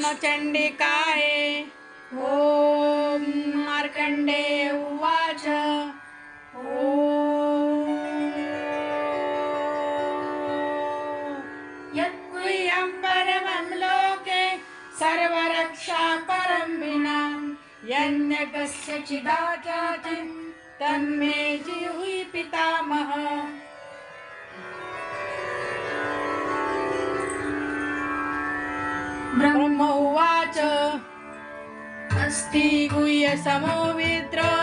ज्ञानचण्डिकाय ॐ मार्कण्डे उवाच ॐ यत्कुह्यं परमं लोके सर्वरक्षा परं विना यन्यकस्य चिदाचातिं तन्मे जिह्वी पितामह। ब्रह्म अस्ति गुह्यसमो विद्र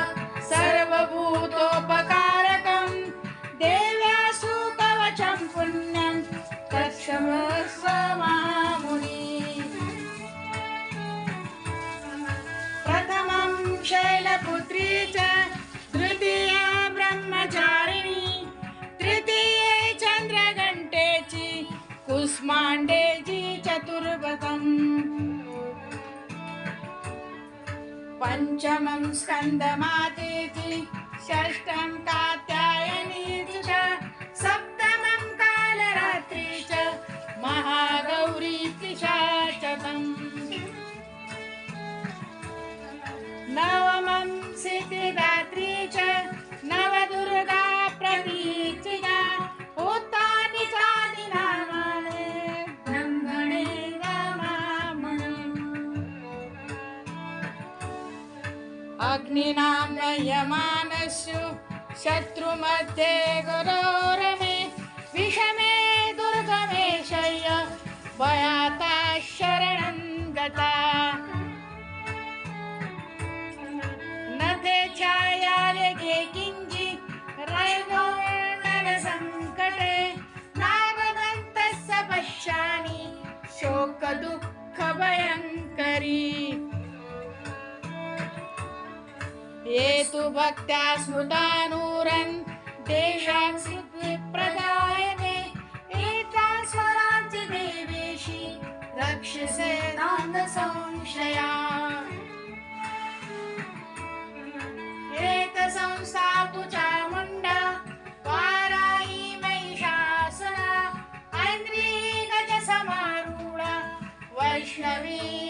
पञ्चमं स्कन्दमातेति षष्ठं कात्यायनी अग्निनाम्नयमानस्यु शत्रुमध्ये गुरोरमे विषमे दुर्गमे शय्य भयाता शरणं गता। न ते छायाले किञ्चि किञ्चित् रैगोर्णनसङ्कटे नागदन्तस्य पश्यानि शोकदुःखभयङ्करी। ये तु भक्त्या स्मृतानूरन् तेषां प्रदायने एता स्वराज्य देवेशि रक्षसे संशया। एतसंस्थातु चामुण्डा वारायी महिषासना ऐन्द्री गजसमारूढा वैष्णवी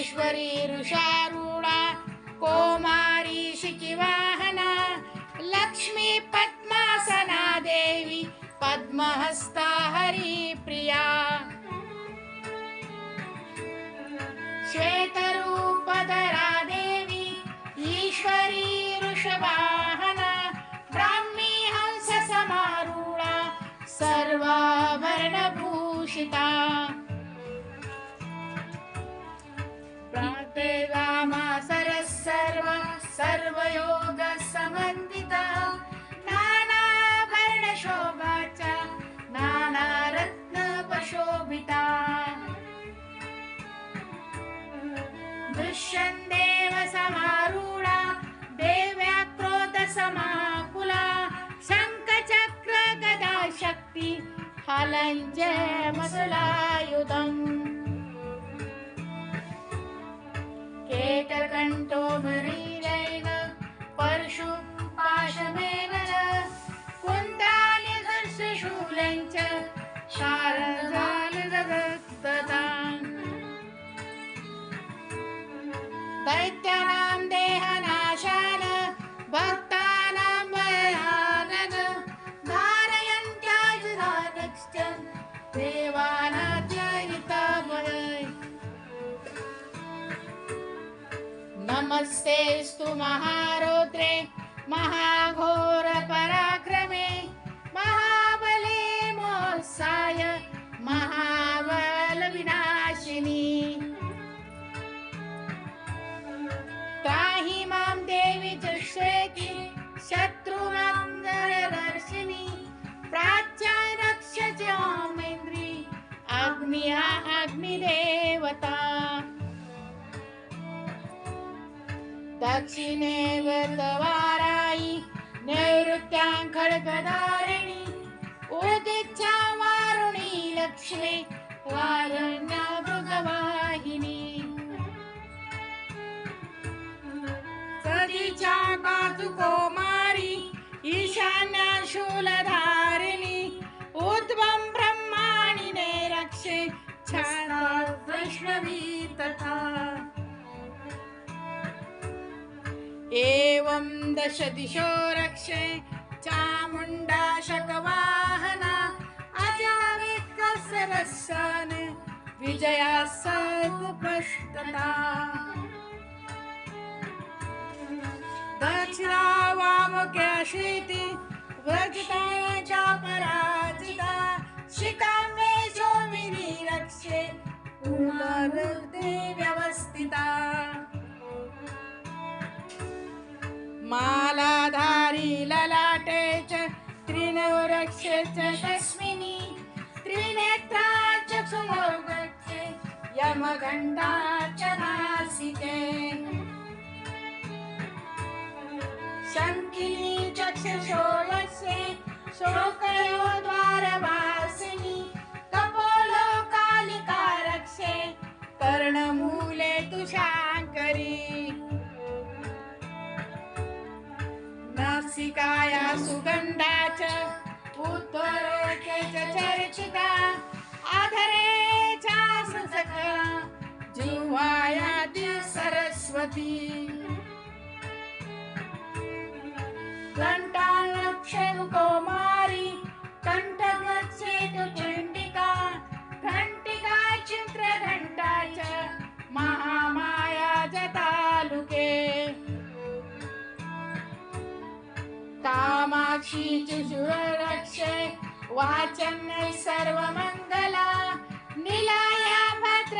माहेश्वरी ऋषारूढा कोमारी शिखिवाहना लक्ष्मी पद्मासना देवी पद्महस्ता हरिप्रिया श्वेतरूपधरा देवी ईश्वरी वृषवाहना ब्राह्मी हंससमारूढा सर्वाभरणभूषिता दृश्यन्देव समारूढा देव्या क्रोधसमाकुला शङ्खचक्र गदा शक्ति हलञ्जयमसुलायुधम् केटकण्ठो दैत्यानां देहनाशान भक्तानां धारयन्त्यजरानश्च देवानाच नमस्ते स्तु महारोद्रे महाघोर दक्षिणे वर्धवारायि नैऋत्यां खड्गधारिणी उदिच्छा वारुणी लक्ष्मी वारण्या भृगवाहिनी सदीच्या कातुकोमारी ईशान्या शूलधारिणी उद्भं ब्रह्माणि ने रक्षे छाया वैष्णवी तथा एवं दश दिशो रक्षे चामुण्डा शकवाहना अजाविकसरस्यान् विजया सदुपस्तता दक्षिणा वामक्याशीति व्रजता पराजिता शिकामि मालाधारी ललाटे च त्रिनवरक्षे च तस्मिनि त्रिनेत्रा चक्षुमोगच्छे यमघण्टा मानसिकाया सुगन्धा च उत्तरे च चर्चिता आधरे चाससखा जिह्वायादि सरस्वती. कामाक्षी तुझ रक्षे वाचन सर्व मंगला. निला